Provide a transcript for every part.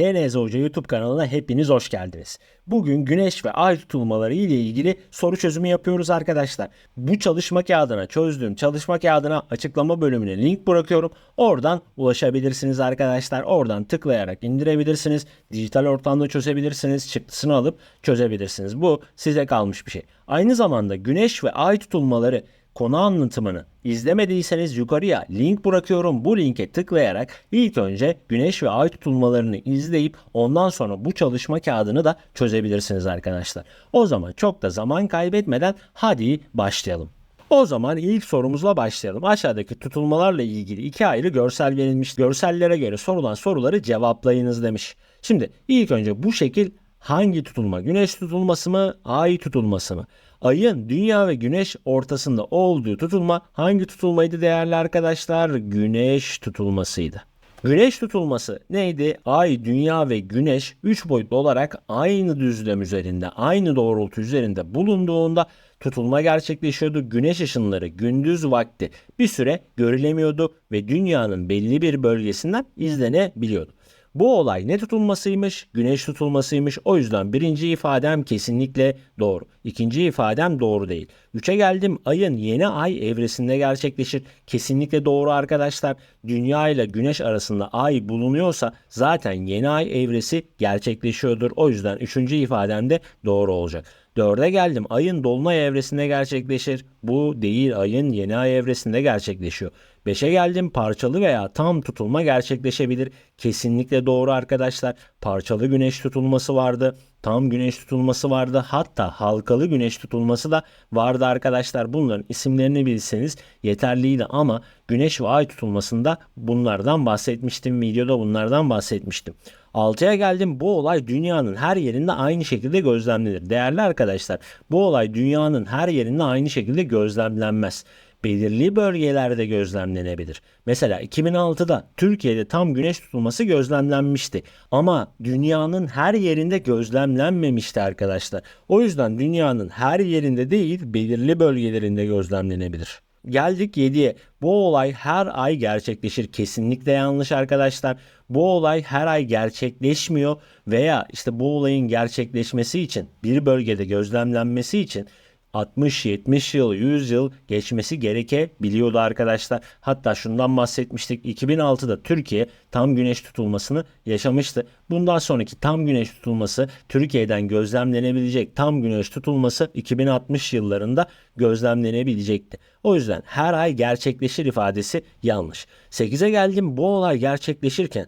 DNZ Hoca YouTube kanalına hepiniz hoş geldiniz. Bugün güneş ve ay tutulmaları ile ilgili soru çözümü yapıyoruz arkadaşlar. Bu çalışma kağıdına çözdüğüm çalışma kağıdına açıklama bölümüne link bırakıyorum. Oradan ulaşabilirsiniz arkadaşlar. Oradan tıklayarak indirebilirsiniz. Dijital ortamda çözebilirsiniz. Çıktısını alıp çözebilirsiniz. Bu size kalmış bir şey. Aynı zamanda güneş ve ay tutulmaları konu anlatımını izlemediyseniz yukarıya link bırakıyorum. Bu linke tıklayarak ilk önce güneş ve ay tutulmalarını izleyip ondan sonra bu çalışma kağıdını da çözebilirsiniz arkadaşlar. O zaman çok da zaman kaybetmeden hadi başlayalım. O zaman ilk sorumuzla başlayalım. Aşağıdaki tutulmalarla ilgili iki ayrı görsel verilmiş. Görsellere göre sorulan soruları cevaplayınız demiş. Şimdi ilk önce bu şekil hangi tutulma? Güneş tutulması mı? Ay tutulması mı? Ayın dünya ve güneş ortasında olduğu tutulma hangi tutulmaydı değerli arkadaşlar? Güneş tutulmasıydı. Güneş tutulması neydi? Ay, dünya ve güneş 3 boyutlu olarak aynı düzlem üzerinde, aynı doğrultu üzerinde bulunduğunda tutulma gerçekleşiyordu. Güneş ışınları gündüz vakti bir süre görülemiyordu ve dünyanın belli bir bölgesinden izlenebiliyordu. Bu olay ne tutulmasıymış? Güneş tutulmasıymış. O yüzden birinci ifadem kesinlikle doğru. İkinci ifadem doğru değil. Üçe geldim. Ayın yeni ay evresinde gerçekleşir. Kesinlikle doğru arkadaşlar. Dünya ile güneş arasında ay bulunuyorsa zaten yeni ay evresi gerçekleşiyordur. O yüzden üçüncü ifadem de doğru olacak. Dörde geldim. Ayın dolunay evresinde gerçekleşir. Bu değil ayın yeni ay evresinde gerçekleşiyor. Beşe geldim. Parçalı veya tam tutulma gerçekleşebilir. Kesinlikle doğru arkadaşlar. Parçalı güneş tutulması vardı. Tam güneş tutulması vardı. Hatta halkalı güneş tutulması da vardı arkadaşlar. Bunların isimlerini bilseniz yeterliydi ama güneş ve ay tutulmasında bunlardan bahsetmiştim. Videoda bunlardan bahsetmiştim. 6'ya geldim. Bu olay dünyanın her yerinde aynı şekilde gözlemlenir. Değerli arkadaşlar, bu olay dünyanın her yerinde aynı şekilde gözlemlenmez belirli bölgelerde gözlemlenebilir. Mesela 2006'da Türkiye'de tam güneş tutulması gözlemlenmişti. Ama dünyanın her yerinde gözlemlenmemişti arkadaşlar. O yüzden dünyanın her yerinde değil belirli bölgelerinde gözlemlenebilir. Geldik 7'ye. Bu olay her ay gerçekleşir. Kesinlikle yanlış arkadaşlar. Bu olay her ay gerçekleşmiyor veya işte bu olayın gerçekleşmesi için bir bölgede gözlemlenmesi için 60-70 yıl, 100 yıl geçmesi gerekebiliyordu arkadaşlar. Hatta şundan bahsetmiştik. 2006'da Türkiye tam güneş tutulmasını yaşamıştı. Bundan sonraki tam güneş tutulması Türkiye'den gözlemlenebilecek tam güneş tutulması 2060 yıllarında gözlemlenebilecekti. O yüzden her ay gerçekleşir ifadesi yanlış. 8'e geldim bu olay gerçekleşirken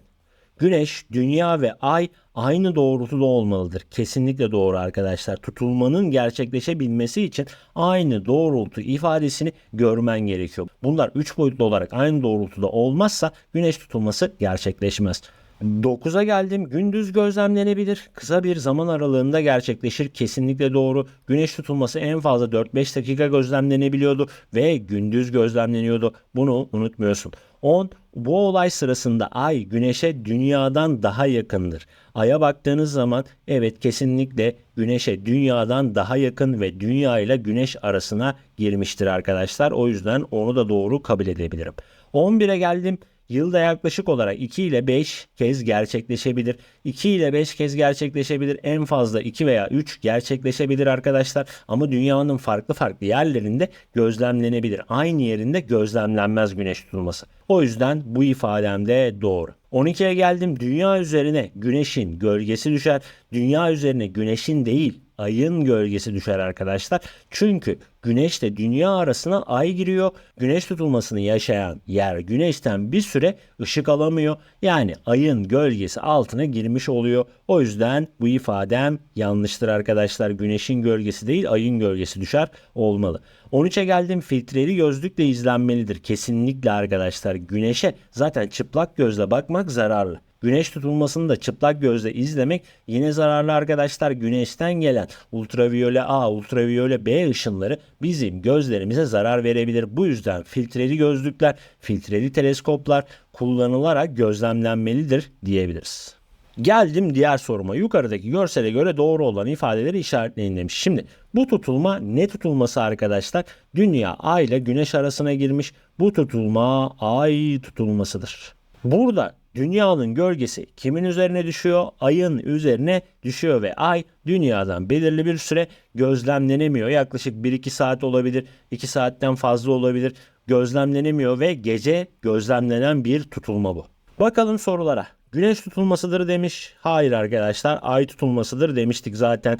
Güneş, dünya ve ay aynı doğrultuda olmalıdır. Kesinlikle doğru arkadaşlar. Tutulmanın gerçekleşebilmesi için aynı doğrultu ifadesini görmen gerekiyor. Bunlar 3 boyutlu olarak aynı doğrultuda olmazsa güneş tutulması gerçekleşmez. 9'a geldim. Gündüz gözlemlenebilir. Kısa bir zaman aralığında gerçekleşir. Kesinlikle doğru. Güneş tutulması en fazla 4-5 dakika gözlemlenebiliyordu ve gündüz gözlemleniyordu. Bunu unutmuyorsun. 10. Bu olay sırasında ay güneşe dünyadan daha yakındır. Ay'a baktığınız zaman evet kesinlikle güneşe dünyadan daha yakın ve dünya ile güneş arasına girmiştir arkadaşlar. O yüzden onu da doğru kabul edebilirim. 11'e geldim. Yılda yaklaşık olarak 2 ile 5 kez gerçekleşebilir. 2 ile 5 kez gerçekleşebilir. En fazla 2 veya 3 gerçekleşebilir arkadaşlar. Ama dünyanın farklı farklı yerlerinde gözlemlenebilir. Aynı yerinde gözlemlenmez güneş tutulması. O yüzden bu ifadem de doğru. 12'ye geldim. Dünya üzerine güneşin gölgesi düşer. Dünya üzerine güneşin değil ayın gölgesi düşer arkadaşlar. Çünkü güneşle dünya arasına ay giriyor. Güneş tutulmasını yaşayan yer güneşten bir süre ışık alamıyor. Yani ayın gölgesi altına girmiş oluyor. O yüzden bu ifadem yanlıştır arkadaşlar. Güneşin gölgesi değil ayın gölgesi düşer olmalı. 13'e geldim filtreli gözlükle izlenmelidir. Kesinlikle arkadaşlar güneşe zaten çıplak gözle bakmak zararlı. Güneş tutulmasını da çıplak gözle izlemek yine zararlı arkadaşlar. Güneşten gelen ultraviyole A, ultraviyole B ışınları bizim gözlerimize zarar verebilir. Bu yüzden filtreli gözlükler, filtreli teleskoplar kullanılarak gözlemlenmelidir diyebiliriz. Geldim diğer soruma. Yukarıdaki görsele göre doğru olan ifadeleri işaretleyin demiş. Şimdi bu tutulma ne tutulması arkadaşlar? Dünya ay ile güneş arasına girmiş. Bu tutulma ay tutulmasıdır. Burada Dünyanın gölgesi kimin üzerine düşüyor? Ayın üzerine düşüyor ve ay dünyadan belirli bir süre gözlemlenemiyor. Yaklaşık 1-2 saat olabilir, 2 saatten fazla olabilir. Gözlemlenemiyor ve gece gözlemlenen bir tutulma bu. Bakalım sorulara. Güneş tutulmasıdır demiş. Hayır arkadaşlar ay tutulmasıdır demiştik zaten.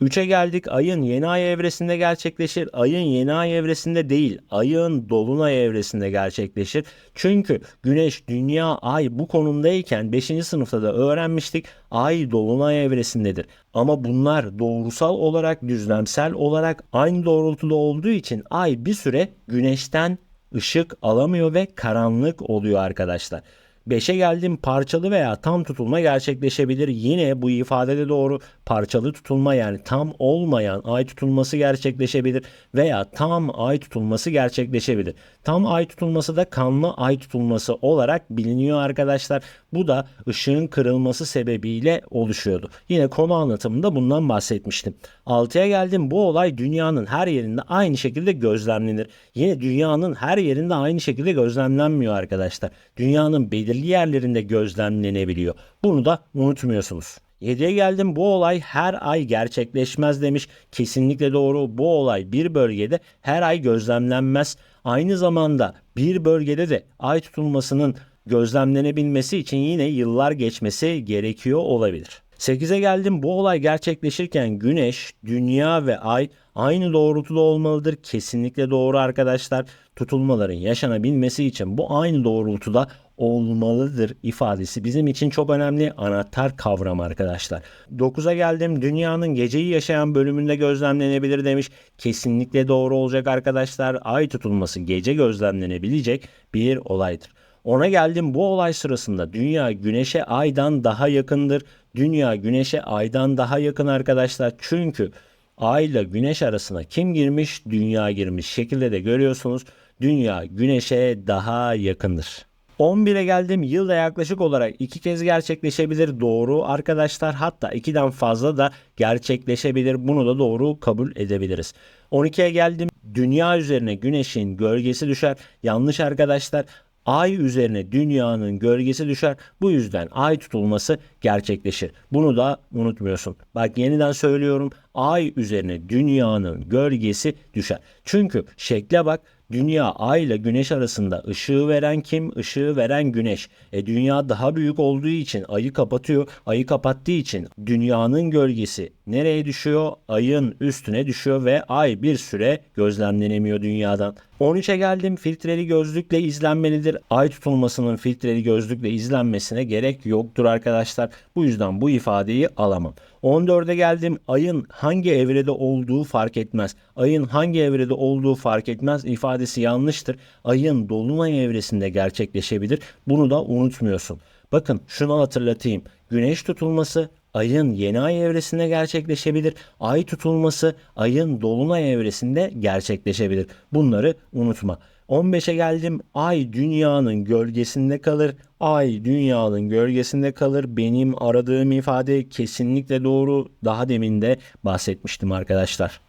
3'e geldik. Ayın yeni ay evresinde gerçekleşir. Ayın yeni ay evresinde değil, ayın dolunay evresinde gerçekleşir. Çünkü Güneş, Dünya, Ay bu konumdayken 5. sınıfta da öğrenmiştik. Ay dolunay evresindedir. Ama bunlar doğrusal olarak, düzlemsel olarak aynı doğrultuda olduğu için Ay bir süre Güneş'ten ışık alamıyor ve karanlık oluyor arkadaşlar. 5'e geldim parçalı veya tam tutulma gerçekleşebilir. Yine bu ifadede doğru parçalı tutulma yani tam olmayan ay tutulması gerçekleşebilir veya tam ay tutulması gerçekleşebilir. Tam ay tutulması da kanlı ay tutulması olarak biliniyor arkadaşlar. Bu da ışığın kırılması sebebiyle oluşuyordu. Yine konu anlatımında bundan bahsetmiştim. 6'ya geldim bu olay dünyanın her yerinde aynı şekilde gözlemlenir. Yine dünyanın her yerinde aynı şekilde gözlemlenmiyor arkadaşlar. Dünyanın belirli yerlerinde gözlemlenebiliyor. Bunu da unutmuyorsunuz. 7'ye geldim bu olay her ay gerçekleşmez demiş. Kesinlikle doğru bu olay bir bölgede her ay gözlemlenmez. Aynı zamanda bir bölgede de ay tutulmasının gözlemlenebilmesi için yine yıllar geçmesi gerekiyor olabilir. 8'e geldim. Bu olay gerçekleşirken Güneş, Dünya ve Ay aynı doğrultuda olmalıdır. Kesinlikle doğru arkadaşlar. Tutulmaların yaşanabilmesi için bu aynı doğrultuda olmalıdır ifadesi bizim için çok önemli anahtar kavram arkadaşlar. 9'a geldim. Dünyanın geceyi yaşayan bölümünde gözlemlenebilir demiş. Kesinlikle doğru olacak arkadaşlar. Ay tutulması gece gözlemlenebilecek bir olaydır. Ona geldim bu olay sırasında dünya güneşe aydan daha yakındır. Dünya güneşe aydan daha yakın arkadaşlar. Çünkü ay ile güneş arasına kim girmiş? Dünya girmiş. Şekilde de görüyorsunuz. Dünya güneşe daha yakındır. 11'e geldim. Yılda yaklaşık olarak iki kez gerçekleşebilir. Doğru arkadaşlar. Hatta ikiden fazla da gerçekleşebilir. Bunu da doğru kabul edebiliriz. 12'ye geldim. Dünya üzerine güneşin gölgesi düşer. Yanlış arkadaşlar. Ay üzerine dünyanın gölgesi düşer. Bu yüzden ay tutulması gerçekleşir. Bunu da unutmuyorsun. Bak yeniden söylüyorum. Ay üzerine dünyanın gölgesi düşer. Çünkü şekle bak Dünya ay ile güneş arasında ışığı veren kim? Işığı veren güneş. E dünya daha büyük olduğu için ayı kapatıyor. Ayı kapattığı için dünyanın gölgesi nereye düşüyor? Ayın üstüne düşüyor ve ay bir süre gözlemlenemiyor dünyadan. 13'e geldim. Filtreli gözlükle izlenmelidir. Ay tutulmasının filtreli gözlükle izlenmesine gerek yoktur arkadaşlar. Bu yüzden bu ifadeyi alamam. 14'e geldim. Ayın hangi evrede olduğu fark etmez. Ayın hangi evrede olduğu fark etmez ifadesi yanlıştır. Ayın dolunay evresinde gerçekleşebilir. Bunu da unutmuyorsun. Bakın şunu hatırlatayım. Güneş tutulması ayın yeni ay evresinde gerçekleşebilir. Ay tutulması ayın dolunay evresinde gerçekleşebilir. Bunları unutma. 15'e geldim. Ay dünyanın gölgesinde kalır. Ay dünyanın gölgesinde kalır. Benim aradığım ifade kesinlikle doğru. Daha demin de bahsetmiştim arkadaşlar.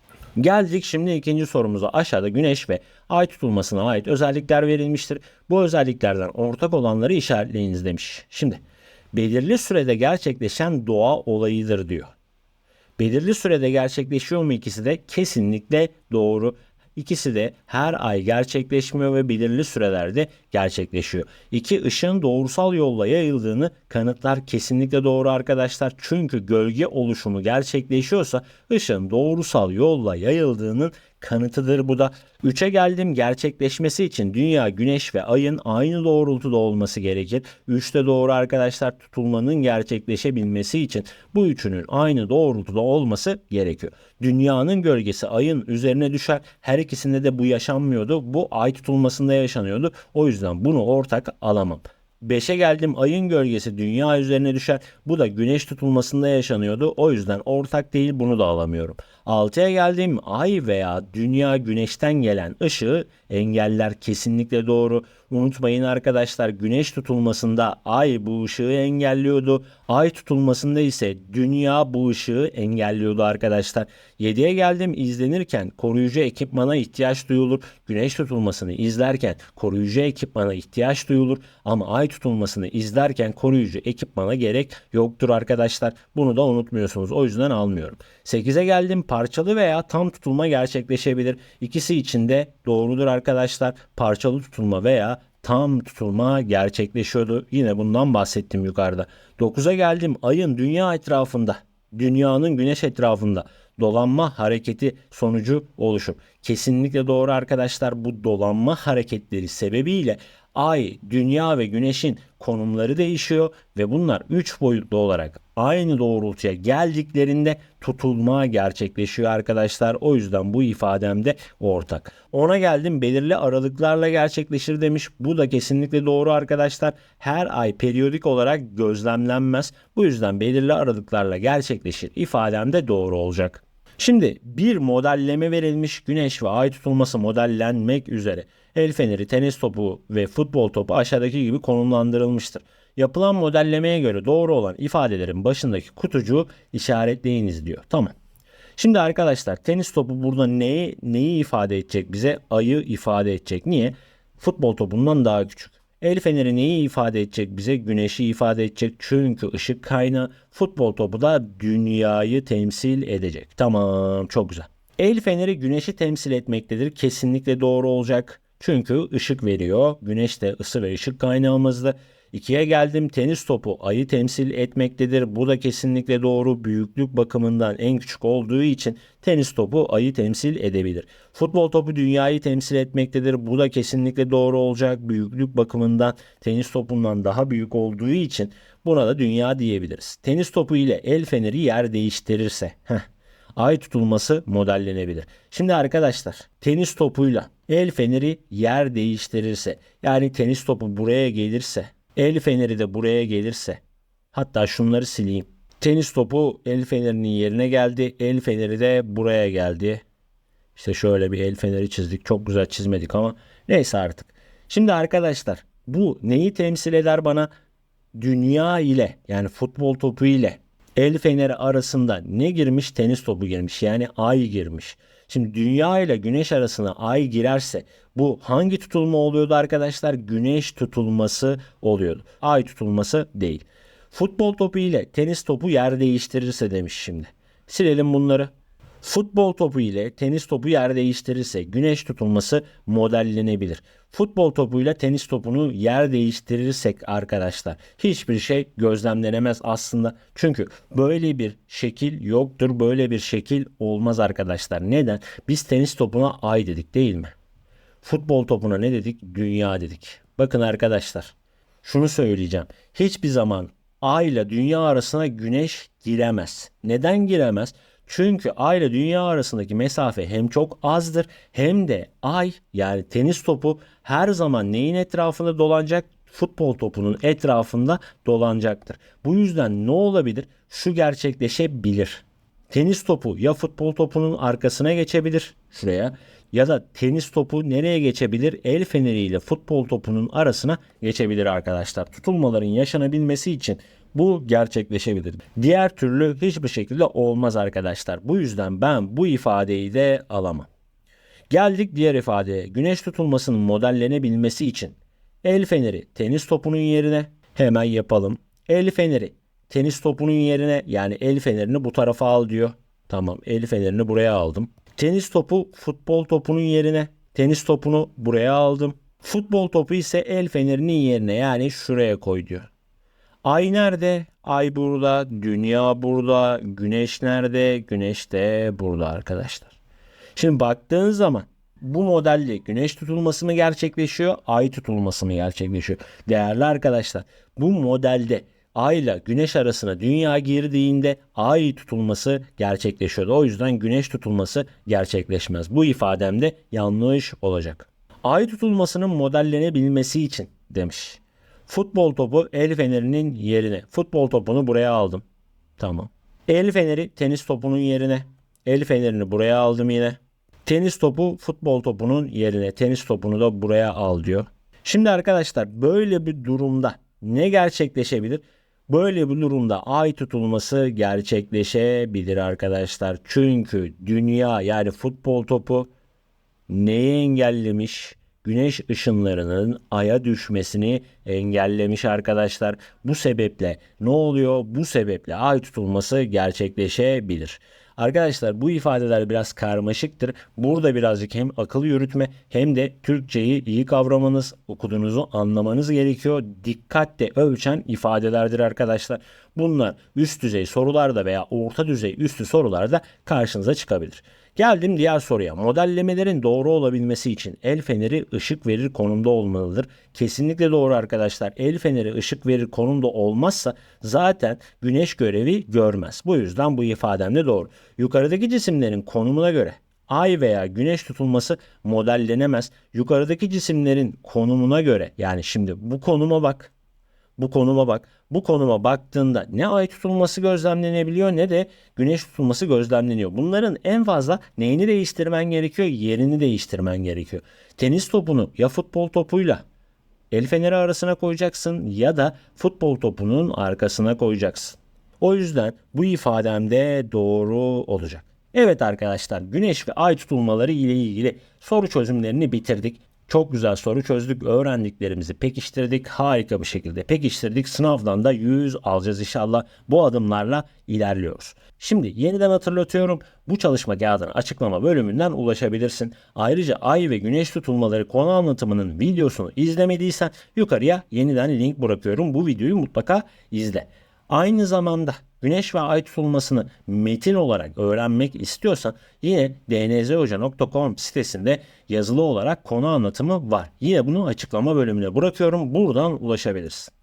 Geldik şimdi ikinci sorumuza. Aşağıda güneş ve ay tutulmasına ait özellikler verilmiştir. Bu özelliklerden ortak olanları işaretleyiniz demiş. Şimdi belirli sürede gerçekleşen doğa olayıdır diyor. Belirli sürede gerçekleşiyor mu ikisi de? Kesinlikle doğru. İkisi de her ay gerçekleşmiyor ve belirli sürelerde gerçekleşiyor. İki ışığın doğrusal yolla yayıldığını kanıtlar kesinlikle doğru arkadaşlar. Çünkü gölge oluşumu gerçekleşiyorsa ışığın doğrusal yolla yayıldığının kanıtıdır bu da. 3'e geldim gerçekleşmesi için dünya, güneş ve ayın aynı doğrultuda olması gerekir. 3'te doğru arkadaşlar tutulmanın gerçekleşebilmesi için bu üçünün aynı doğrultuda olması gerekiyor. Dünyanın gölgesi ayın üzerine düşer. Her ikisinde de bu yaşanmıyordu. Bu ay tutulmasında yaşanıyordu. O yüzden bunu ortak alamam. 5'e geldim ayın gölgesi dünya üzerine düşer. Bu da güneş tutulmasında yaşanıyordu. O yüzden ortak değil bunu da alamıyorum. 6'ya geldim ay veya dünya güneşten gelen ışığı engeller kesinlikle doğru. Unutmayın arkadaşlar güneş tutulmasında ay bu ışığı engelliyordu. Ay tutulmasında ise dünya bu ışığı engelliyordu arkadaşlar. 7'ye geldim izlenirken koruyucu ekipmana ihtiyaç duyulur. Güneş tutulmasını izlerken koruyucu ekipmana ihtiyaç duyulur. Ama ay tutulmasını izlerken koruyucu ekipmana gerek yoktur arkadaşlar. Bunu da unutmuyorsunuz. O yüzden almıyorum. 8'e geldim. Parçalı veya tam tutulma gerçekleşebilir. İkisi için de doğrudur arkadaşlar. Parçalı tutulma veya tam tutulma gerçekleşiyordu. Yine bundan bahsettim yukarıda. 9'a geldim. Ayın dünya etrafında, dünyanın güneş etrafında dolanma hareketi sonucu oluşur. Kesinlikle doğru arkadaşlar. Bu dolanma hareketleri sebebiyle Ay, Dünya ve Güneş'in konumları değişiyor ve bunlar 3 boyutlu olarak aynı doğrultuya geldiklerinde tutulma gerçekleşiyor arkadaşlar. O yüzden bu ifadem de ortak. Ona geldim belirli aralıklarla gerçekleşir demiş. Bu da kesinlikle doğru arkadaşlar. Her ay periyodik olarak gözlemlenmez. Bu yüzden belirli aralıklarla gerçekleşir ifadem de doğru olacak. Şimdi bir modelleme verilmiş güneş ve ay tutulması modellenmek üzere. El feneri, tenis topu ve futbol topu aşağıdaki gibi konumlandırılmıştır. Yapılan modellemeye göre doğru olan ifadelerin başındaki kutucuğu işaretleyiniz diyor. Tamam. Şimdi arkadaşlar tenis topu burada neyi, neyi ifade edecek bize? Ayı ifade edecek. Niye? Futbol topundan daha küçük. El feneri neyi ifade edecek bize? Güneşi ifade edecek. Çünkü ışık kaynağı futbol topu da dünyayı temsil edecek. Tamam çok güzel. El feneri güneşi temsil etmektedir. Kesinlikle doğru olacak. Çünkü ışık veriyor. Güneş de ısı ve ışık kaynağımızdı. İkiye geldim tenis topu ayı temsil etmektedir. Bu da kesinlikle doğru. Büyüklük bakımından en küçük olduğu için tenis topu ayı temsil edebilir. Futbol topu dünyayı temsil etmektedir. Bu da kesinlikle doğru olacak. Büyüklük bakımından tenis topundan daha büyük olduğu için buna da dünya diyebiliriz. Tenis topu ile el feneri yer değiştirirse heh, ay tutulması modellenebilir. Şimdi arkadaşlar tenis topuyla el feneri yer değiştirirse yani tenis topu buraya gelirse el feneri de buraya gelirse hatta şunları sileyim. Tenis topu el fenerinin yerine geldi. El feneri de buraya geldi. İşte şöyle bir el feneri çizdik. Çok güzel çizmedik ama neyse artık. Şimdi arkadaşlar bu neyi temsil eder bana? Dünya ile yani futbol topu ile el feneri arasında ne girmiş? Tenis topu girmiş. Yani ay girmiş. Şimdi dünya ile güneş arasına ay girerse bu hangi tutulma oluyordu arkadaşlar? Güneş tutulması oluyordu. Ay tutulması değil. Futbol topu ile tenis topu yer değiştirirse demiş şimdi. Silelim bunları. Futbol topu ile tenis topu yer değiştirirse güneş tutulması modellenebilir. Futbol topuyla tenis topunu yer değiştirirsek arkadaşlar hiçbir şey gözlemlenemez aslında. Çünkü böyle bir şekil yoktur. Böyle bir şekil olmaz arkadaşlar. Neden? Biz tenis topuna ay dedik değil mi? Futbol topuna ne dedik? Dünya dedik. Bakın arkadaşlar şunu söyleyeceğim. Hiçbir zaman ay ile dünya arasına güneş giremez. Neden giremez? Çünkü ay ile dünya arasındaki mesafe hem çok azdır hem de ay yani tenis topu her zaman neyin etrafında dolanacak? Futbol topunun etrafında dolanacaktır. Bu yüzden ne olabilir? Şu gerçekleşebilir. Tenis topu ya futbol topunun arkasına geçebilir şuraya ya da tenis topu nereye geçebilir? El feneriyle futbol topunun arasına geçebilir arkadaşlar. Tutulmaların yaşanabilmesi için bu gerçekleşebilir. Diğer türlü hiçbir şekilde olmaz arkadaşlar. Bu yüzden ben bu ifadeyi de alamam. Geldik diğer ifadeye. Güneş tutulmasının modellenebilmesi için el feneri tenis topunun yerine hemen yapalım. El feneri tenis topunun yerine yani el fenerini bu tarafa al diyor. Tamam el fenerini buraya aldım. Tenis topu futbol topunun yerine tenis topunu buraya aldım. Futbol topu ise el fenerinin yerine yani şuraya koy diyor. Ay nerede? Ay burada, dünya burada, güneş nerede? Güneş de burada arkadaşlar. Şimdi baktığın zaman bu modelde güneş tutulması mı gerçekleşiyor, ay tutulması mı gerçekleşiyor? Değerli arkadaşlar, bu modelde ay ile güneş arasına dünya girdiğinde ay tutulması gerçekleşiyordu. O yüzden güneş tutulması gerçekleşmez. Bu ifademde yanlış olacak. Ay tutulmasının modellenebilmesi için demiş. Futbol topu el fenerinin yerine. Futbol topunu buraya aldım. Tamam. El feneri tenis topunun yerine. El fenerini buraya aldım yine. Tenis topu futbol topunun yerine. Tenis topunu da buraya al diyor. Şimdi arkadaşlar böyle bir durumda ne gerçekleşebilir? Böyle bir durumda ay tutulması gerçekleşebilir arkadaşlar. Çünkü dünya yani futbol topu neyi engellemiş? Güneş ışınlarının aya düşmesini engellemiş arkadaşlar. Bu sebeple ne oluyor? Bu sebeple ay tutulması gerçekleşebilir. Arkadaşlar bu ifadeler biraz karmaşıktır. Burada birazcık hem akıl yürütme hem de Türkçeyi iyi kavramanız, okuduğunuzu anlamanız gerekiyor. Dikkatle ölçen ifadelerdir arkadaşlar. Bunlar üst düzey sorularda veya orta düzey üstü sorularda karşınıza çıkabilir. Geldim diğer soruya. Modellemelerin doğru olabilmesi için el feneri ışık verir konumda olmalıdır. Kesinlikle doğru arkadaşlar. El feneri ışık verir konumda olmazsa zaten güneş görevi görmez. Bu yüzden bu ifadem de doğru. Yukarıdaki cisimlerin konumuna göre ay veya güneş tutulması modellenemez. Yukarıdaki cisimlerin konumuna göre yani şimdi bu konuma bak. Bu konuma bak. Bu konuma baktığında ne ay tutulması gözlemlenebiliyor ne de güneş tutulması gözlemleniyor. Bunların en fazla neyini değiştirmen gerekiyor? Yerini değiştirmen gerekiyor. Tenis topunu ya futbol topuyla el feneri arasına koyacaksın ya da futbol topunun arkasına koyacaksın. O yüzden bu ifademde doğru olacak. Evet arkadaşlar güneş ve ay tutulmaları ile ilgili soru çözümlerini bitirdik. Çok güzel soru çözdük, öğrendiklerimizi pekiştirdik, harika bir şekilde pekiştirdik. Sınavdan da 100 alacağız inşallah. Bu adımlarla ilerliyoruz. Şimdi yeniden hatırlatıyorum. Bu çalışma kağıdına açıklama bölümünden ulaşabilirsin. Ayrıca ay ve güneş tutulmaları konu anlatımının videosunu izlemediysen yukarıya yeniden link bırakıyorum. Bu videoyu mutlaka izle. Aynı zamanda güneş ve ay tutulmasını metin olarak öğrenmek istiyorsan yine dnzhoca.com sitesinde yazılı olarak konu anlatımı var. Yine bunu açıklama bölümüne bırakıyorum. Buradan ulaşabilirsin.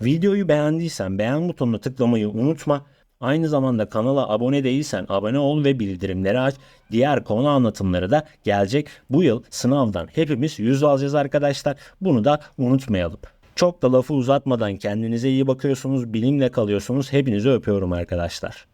Videoyu beğendiysen beğen butonuna tıklamayı unutma. Aynı zamanda kanala abone değilsen abone ol ve bildirimleri aç. Diğer konu anlatımları da gelecek. Bu yıl sınavdan hepimiz yüz alacağız arkadaşlar. Bunu da unutmayalım. Çok da lafı uzatmadan kendinize iyi bakıyorsunuz, bilimle kalıyorsunuz. Hepinizi öpüyorum arkadaşlar.